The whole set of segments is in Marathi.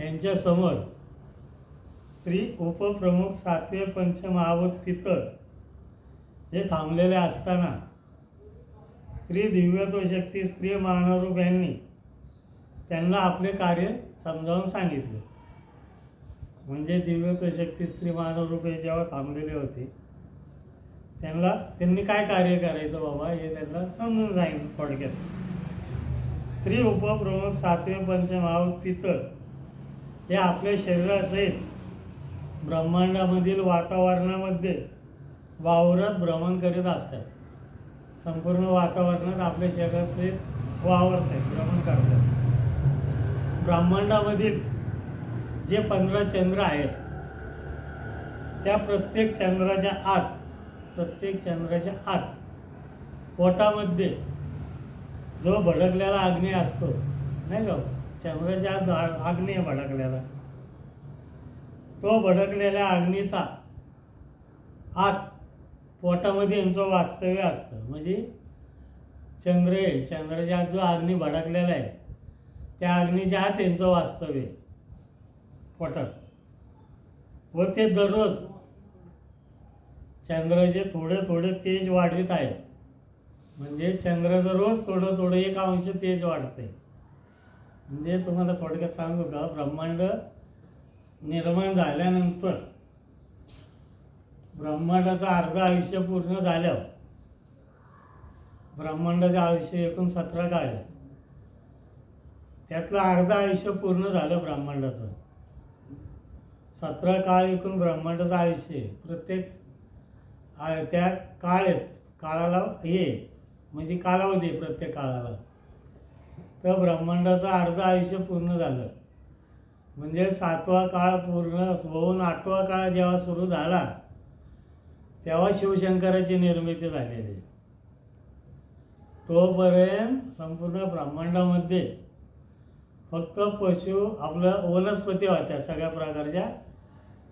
यांच्यासमोर श्री उपप्रमुख सातवे पंचमहावत पितळ हे थांबलेले असताना श्री दिव्यत्व शक्ती स्त्री महानरूप यांनी त्यांना आपले कार्य समजावून सांगितले. म्हणजे दिव्यत्व शक्ती स्त्री महानरूप हे जेव्हा थांबलेले होते त्यांना त्यांनी काय कार्य करायचं बाबा हे त्यांना समजून सांगितलं थोडक्यात. श्री उपप्रमुख सातवे पंचमहावत पितळ हे आपल्या शरीरासहित ब्रह्मांडामधील वातावरणामध्ये वावरत भ्रमण करीत असतात. संपूर्ण वातावरणात आपल्या शरीरासहित वावरत आहेत भ्रमण करतात ब्रह्मांडामधील जे पंधरा चंद्र आहेत त्या प्रत्येक चंद्राच्या आत प्रत्येक चंद्राच्या आत पोटामध्ये जो भडकलेला अग्नी असतो नाही का? चंद्राच्या आत आ- अग्नी आहे भडकलेला. तो भडकलेल्या अग्नीचा आत पोटामध्ये यांचं वास्तव्य असतं. म्हणजे चंद्र आहे चंद्राच्या आत जो अग्नी भडकलेला आहे त्या अग्नीच्या आत यांचं वास्तव्य पोटक पोटात. व ते दररोज चंद्राचे थोडे थोडे तेज वाढवित आहेत. म्हणजे चंद्राचं रोज थोडं थोडं एक अंश तेज वाढते म्हणजे तुम्हाला थोडक्यात सांगू का ब्रह्मांड निर्माण झाल्यानंतर ब्रह्मांडाचं अर्ध आयुष्य पूर्ण झाल्यावर ब्रह्मांडाचं आयुष्य एकूण सतरा काळ आहे. त्यातलं अर्ध आयुष्य पूर्ण झालं ब्रह्मांडाचं. सतरा काळ एकूण ब्रह्मांडाचं आयुष्य आहे. प्रत्येक त्या काळ आहेत काळाला हे म्हणजे कालावधी आहे प्रत्येक काळाला. तर ब्रह्मांडाचं अर्ध आयुष्य पूर्ण झालं. म्हणजे सातवा काळ पूर्ण होऊन आठवा काळ जेव्हा सुरू झाला तेव्हा शिवशंकराची निर्मिती झालेली. तोपर्यंत संपूर्ण ब्रह्मांडामध्ये फक्त पशु आपलं वनस्पती होत्या सगळ्या प्रकारच्या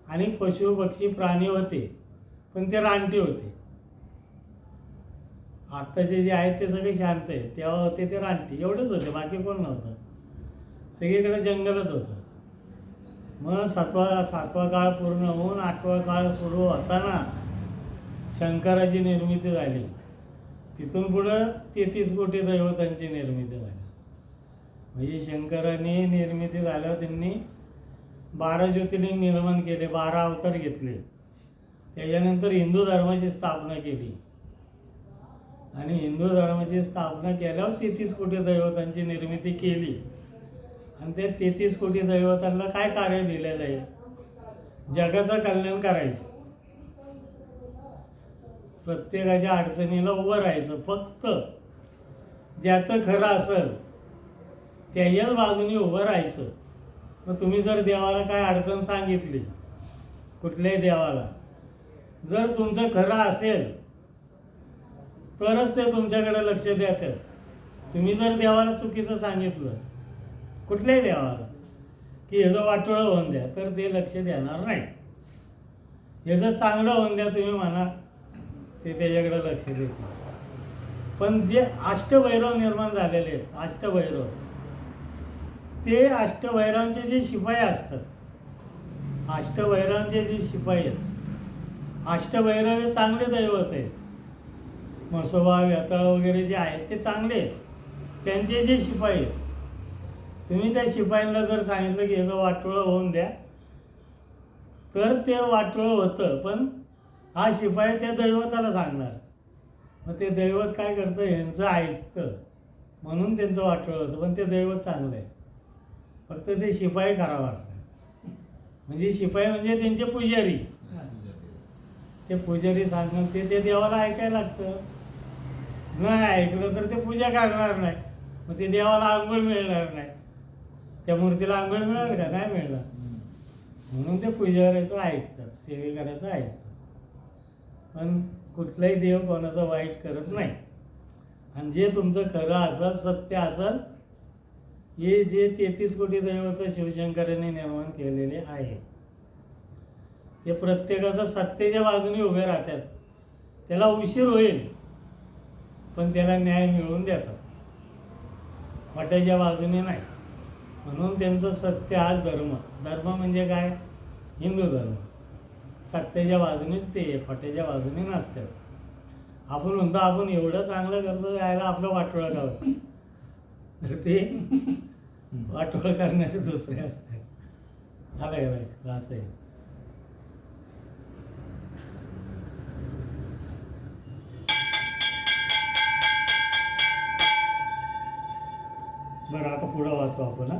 आणि पशु पक्षी प्राणी होते. पण ते रानटी होते. आत्ताचे जे आहेत ते सगळे शांत आहेत. तेव्हा होते ते रानटी. एवढेच होते बाकी कोण नव्हतं. सगळीकडे जंगलच होतं. मग सातवा सातवा काळ पूर्ण होऊन आठवा काळ सुरू होताना शंकराची निर्मिती झाली. तिथून पुढं तेहतीस कोटी दैवतांची निर्मिती झाली. म्हणजे शंकरांनी निर्मिती झाल्यावर त्यांनी बारा ज्योतिर्लिंग निर्माण केले बारा अवतार घेतले. त्याच्यानंतर हिंदू धर्माची स्थापना केली. आणि हिंदू धर्माची स्थापना केल्यावर तेहतीस कोटी दैवतांची निर्मिती केली. आणि त्या तेहतीस कोटी दैवतांना काय कार्य दिलेलं आहे जगाचं कल्याण करायचं. प्रत्येकाच्या अडचणीला उभं राहायचं. फक्त ज्याचं खरं असेल त्याच्याच बाजूने उभं राहायचं. मग तुम्ही जर देवाला काय अडचण सांगितली कुठल्याही देवाला जर तुमचं खरं असेल तरच ते तुमच्याकडे लक्ष देतात. तुम्ही जर देवाला चुकीचं सांगितलं कुठल्याही देवाला की ह्याचं वाटोळं होऊन द्या तर ते लक्ष देणार नाही. ह्याचं चांगलं होऊन द्या तुम्ही म्हणा ते त्याच्याकडे लक्ष देतील. पण जे अष्टभैरव निर्माण झालेले आहेत अष्टभैरव ते अष्टभैरवांचे जे शिपाई असतात अष्टभैरवांचे जे शिपाई आहेत अष्टभैरव हे चांगले दैवत आहेत. म्हसोबा व्यताळ वगैरे जे आहेत ते चांगले आहेत. त्यांचे जे शिपाई आहेत. तुम्ही त्या शिपाईंना जर सांगितलं की ह्याचं वाटोळं होऊन द्या. तर ते वाटोळं होतं पण हा शिपाई त्या दैवताला सांगणार. मग ते दैवत काय करतं? ह्यांचं ऐकतं म्हणून त्यांचं वाटोळं होतं पण ते दैवत चांगलं आहे. फक्त ते शिपाई खराब असतात. म्हणजे शिपाई म्हणजे त्यांचे पुजारी. ते पुजारी सांगतात ते ते देवाला ऐकायला लागतं. नाही ऐकलं तर ते पूजा करणार नाही. मग ते देवाला आंघोळ मिळणार नाही. त्या मूर्तीला आंघोळ मिळणार का? नाही मिळणार. म्हणून ते पुजाऱ्याचं ऐकतात सेवे करायचं ऐकतात. पण कुठलाही देव कोणाचं वाईट करत नाही. आणि जे तुमचं खरं असेल सत्य असेल हे जे तेहतीस कोटी दैवत शिवशंकरांनी निर्माण केलेले आहे. ते प्रत्येकाचं सत्तेच्या बाजूने उभे राहतात. त्याला उशीर होईल. पण त्याला न्याय मिळवून देतात. खोट्याच्या बाजूने नाही. म्हणून त्यांचं सत्य आज धर्म. धर्म म्हणजे काय? हिंदू धर्म. सत्याच्या बाजूनेच ते खोट्याच्या बाजूने नसतात. आपण म्हणतो आपण एवढं चांगलं करतो यायला आपलं वाटोळं गाव तर ते वाटोळं करणारे दुसरे असतात. आलं का असं आहे. बरं आता पुढं वाचू आपण हा.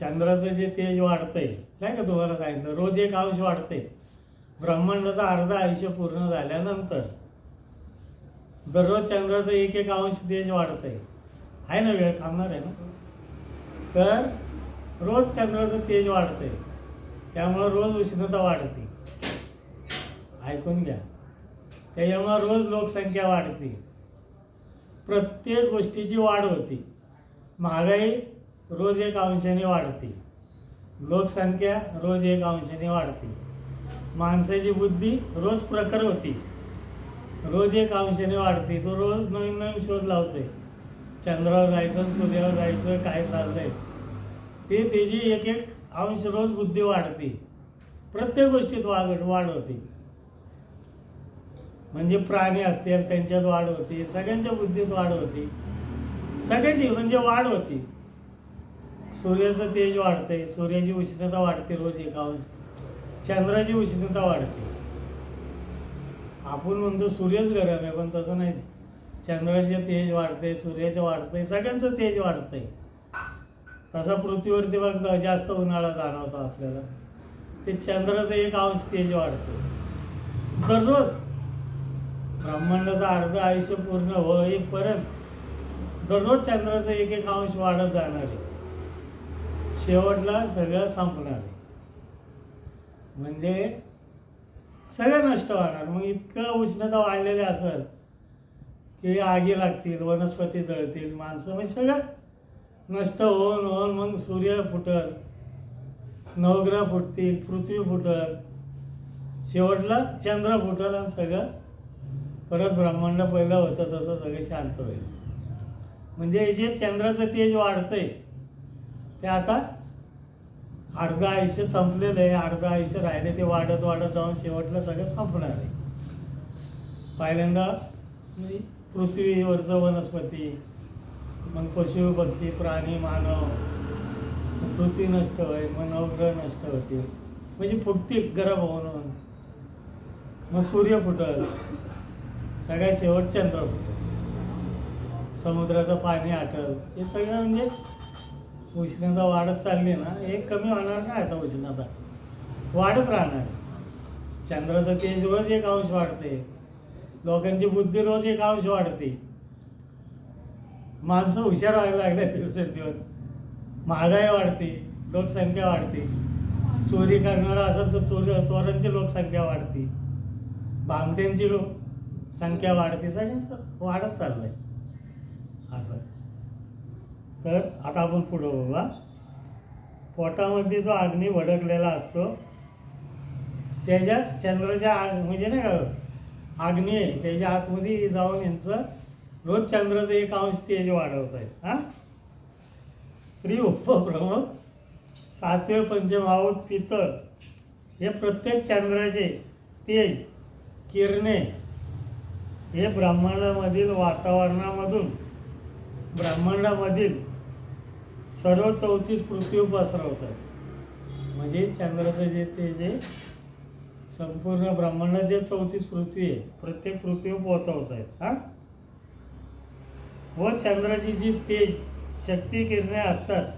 चंद्राचं जे तेज वाढतंय नाही का तुम्हाला सांगितलं? रोज एक अंश वाढते ब्रह्मांडाचं अर्ध आयुष्य पूर्ण झाल्यानंतर दररोज चंद्राचं एक एक अंश तेज वाढतंय. आहे ना वेळ? थांबणार आहे ना? तर रोज चंद्राचं तेज वाढतंय. त्यामुळं रोज उष्णता वाढते. ऐकून घ्या. त्याच्यामुळं रोज लोकसंख्या वाढते. प्रत्येक गोष्टीची वाढ होती. महागाई रोज एक अंशाने वाढते. लोकसंख्या रोज एक अंशाने वाढते. माणसाची बुद्धी रोज प्रखर होती. रोज एक अंशाने वाढते. तो रोज नवीन नवीन शोध लावतोय. चंद्रावर जायचं सूर्यावर जायचं काय चाललंय? ते त्याची एक एक अंश रोज बुद्धी वाढते. प्रत्येक गोष्टीत वाढ वाढ होती. म्हणजे प्राणी असतील त्यांच्यात वाढ होती सगळ्यांच्या बुद्धीत वाढ होती. सगळ्याची म्हणजे वाढ होती. सूर्याचं तेज वाढते सूर्याची उष्णता वाढते रोज एक अंश चंद्राची उष्णता वाढते. आपण म्हणतो सूर्यच गरम आहे पण तसं नाही. चंद्राचे तेज वाढते सूर्याचं वाढतंय सगळ्यांचं तेज वाढतंय. तसा पृथ्वीवरती बघ जास्त उन्हाळा जाणवतो आपल्याला. ते चंद्राचं एक अंश तेज वाढते दररोज ब्रह्मांडाचं अर्ध आयुष्य पूर्ण होईपर्यंत दररोज चंद्राचं एक एक अंश वाढत जाणार आहे. शेवटला सगळं संपणार आहे. म्हणजे सगळं नष्ट होणार. मग इतकं उष्णता वाढलेली असेल की आगी लागतील वनस्पती जळतील माणसं म्हणजे सगळं नष्ट होऊन होऊन मग सूर्य फुटल नवग्रह फुटतील पृथ्वी फुटल शेवटला चंद्र फुटल आणि सगळं परत ब्रह्मांड पहिलं होतं तसं सगळं शांत होईल. म्हणजे जे चंद्राचं तेज वाढतंय ते आता अर्ध आयुष्य संपलेलं आहे अर्ध आयुष्य राहिले ते वाढत वाढत जाऊन शेवटला सगळं संपणार आहे. पहिल्यांदा म्हणजे पृथ्वीवरचं वनस्पती मग पशु पक्षी प्राणी मानव पृथ्वी नष्ट होईल मग नवग्रह नष्ट होतील. म्हणजे फुटतील गरम होऊन होऊन. मग सूर्य फुटल. सगळ्यात शेवट चंद्र समुद्राचं पाणी आटल. हे सगळं म्हणजे उष्णता वाढत चालली ना हे कमी होणार नाही आता उष्णता. वाढत राहणार. चंद्राचं तेज रोज एक अंश वाढते. लोकांची बुद्धी रोज एक अंश वाढते. माणसं हुशार व्हायला लागले दिवसेंदिवस. महागाई वाढते लोकसंख्या वाढते. चोरी करणारा असेल तर चोरी चोरांची लोकसंख्या वाढते. भामट्यांची लोक संख्या वाढतीसाठी वाढत वाढत आहे असं. तर आता आपण पुढं बघा पोटामध्ये जो अग्नी भडकलेला असतो त्याच्यात चंद्राच्या आग म्हणजे नाही का अग्नी आहे त्याच्या आतमध्ये जाऊन यांचं रोज चंद्राचं एक अंश तेज वाढवत आहेत. हां? स्त्री उपभ्रम सातवे पंचमावत पितळ हे प्रत्येक चंद्राचे तेज किरणे हे ब्रह्मांडामधील वातावरणामधून ब्रह्मांडामधील सर्व चौतीस पृथ्वी पसरवतात. म्हणजे चंद्राचं जे ते जे संपूर्ण ब्रह्मांडात जे चौतीस पृथ्वी आहे प्रत्येक पृथ्वी पोहोचवत आहेत हां? व चंद्राची जी तेज शक्ती किरणे असतात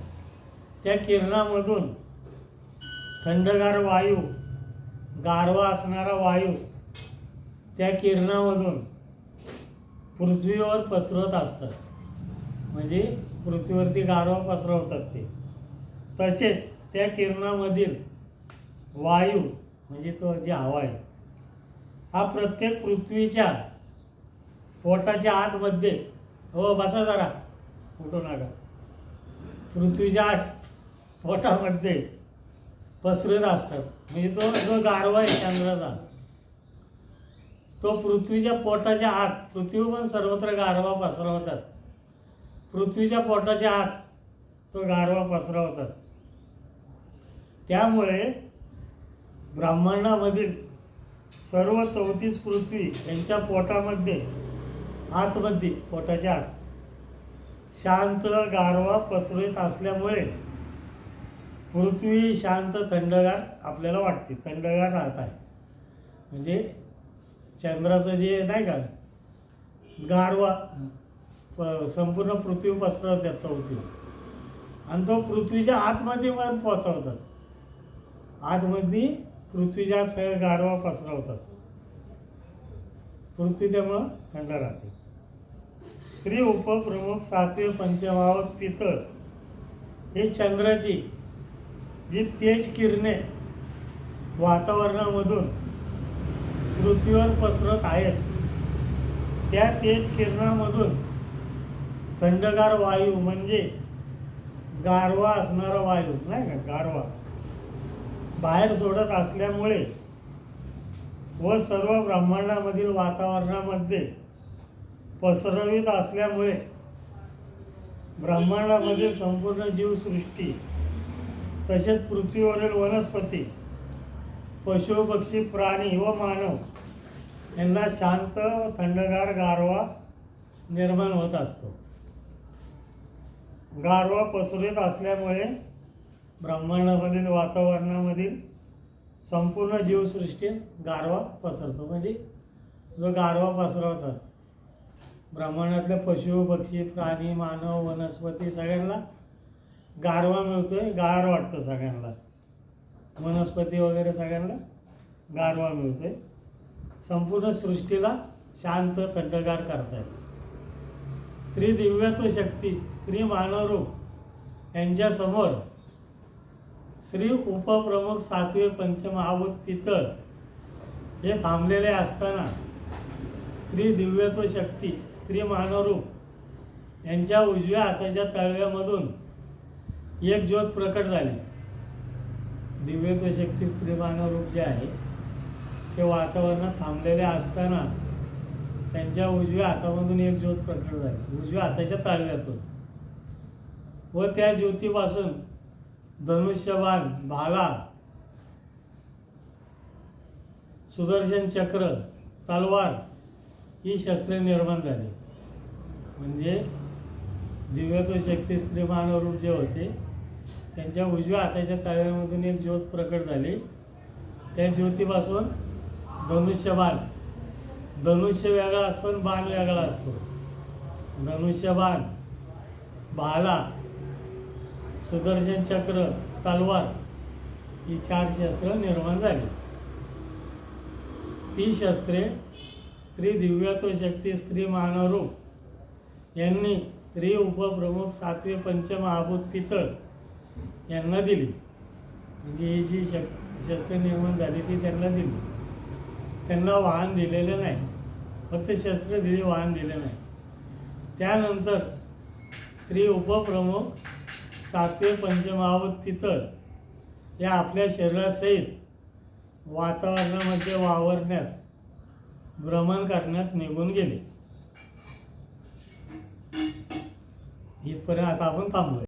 त्या किरणामधून थंडगार वायू गारवा असणारा वायू त्या किरणामधून पृथ्वीवर पसरत असतात. म्हणजे पृथ्वीवरती गारवा पसरवतात ते. तसेच त्या किरणामधील वायू म्हणजे तो जी हवा आहे हा प्रत्येक पृथ्वीच्या पोटाच्या आतमध्ये हो बसा जरा. उठू नका. पृथ्वीच्या आत पोटामध्ये पसरत असतात. म्हणजे तो जो गारवा आहे चंद्राचा तो पृथ्वीच्या पोटाच्या आत पृथ्वी पण सर्वत्र गारवा पसरवतात. पृथ्वीच्या पोटाच्या आत तो गारवा पसरवतात. त्यामुळे ब्राह्मणामधील सर्व चौतीस पृथ्वी यांच्या पोटामध्ये आतमध्ये पोटाच्या आत शांत गारवा पसरत असल्यामुळे पृथ्वी शांत थंडगार आपल्याला वाटते. थंडगार राहत आहे. म्हणजे चंद्राचं जे नाही का गारवा प- संपूर्ण पृथ्वी त्याचा होती आणि तो पृथ्वीच्या आतमध्ये वर पोचवतात आतमध्ये पृथ्वीच्या सगळ्या सगळं गारवा पसरवतात. पृथ्वी त्यामुळं थंड राहते. स्त्री उपप्रमुख सातवे पंचमावत पितळ. हे चंद्राची जी तेज किरणे वातावरणामधून पृथ्वीवर पसरत आहेत. त्या तेज किरणामधून थंडगार वायू म्हणजे गारवा असणारा वायू नाही का? गारवा. बाहेर सोडत असल्यामुळे व सर्व ब्रह्मांडामधील वातावरणामध्ये पसरवित असल्यामुळे ब्रह्मांडामधील संपूर्ण जीवसृष्टी तसेच पृथ्वीवरील वनस्पती पशु पक्षी प्राणी व मानव यांना शांत व थंडगार गारवा निर्माण होत असतो. गारवा पसरत असल्यामुळे ब्रह्मांडामधील वातावरणामधील संपूर्ण जीवसृष्टी गारवा पसरतो. म्हणजे जो गारवा पसरवतात ब्रह्मांडातले पशु पक्षी प्राणी मानव वनस्पती सगळ्यांना गारवा मिळतो आहे गार वाटतं सगळ्यांना. वनस्पती वगैरे सगळ्यांना गारवा मिळते संपूर्ण सृष्टीला शांत थंडगार करतायत स्त्री दिव्यत्व शक्ती स्त्री मानवरूप यांच्यासमोर स्त्री उपप्रमुख सातवे पंचमहाभूत पितळ हे थांबलेले असताना स्त्री दिव्यत्व शक्ती स्त्री मानवरूप यांच्या उजव्या हाताच्या तळव्यामधून एक ज्योत प्रकट झाली. दिव्यत्व शक्ती स्त्री रूप जे आहे ते वातावरणात थांबलेले असताना त्यांच्या उजव्या हातामधून एक ज्योत प्रकट झाली. उजव्या हाताच्या ताळव्यातून व त्या ज्योतीपासून धनुष्यबाण भाला सुदर्शन चक्र तलवार ही शस्त्रे निर्माण झाली. म्हणजे दिव्यत्व शक्ती स्त्री जे होते त्यांच्या उजव्या हाताच्या तळव्यामधून एक ज्योत प्रकट झाली. त्या ज्योतीपासून धनुष्य बाण धनुष्य वेगळा असतो आणि बाण वेगळा असतो. धनुष्य बाण भाला सुदर्शन चक्र तलवार ही चार शस्त्र निर्माण झाली. ती शस्त्रे स्त्री दिव्यत्व शक्ती स्त्री मानवरूप यांनी स्त्री उपप्रमुख सातवे पंचमहाभूत पितळ यांना दिली. म्हणजे ही जी शक शस्त्र निर्माण झाली ती त्यांना दिली. त्यांना वाहन दिलेलं नाही. फक्त शस्त्र दिले वाहन दिले नाही. त्यानंतर श्री उपप्रमुख सातवे पंचमावत पितळ या आपल्या शरीरासहित वातावरणामध्ये वावरण्यास भ्रमण करण्यास निघून गेले. इथपर्यंत आता आपण थांबलोय.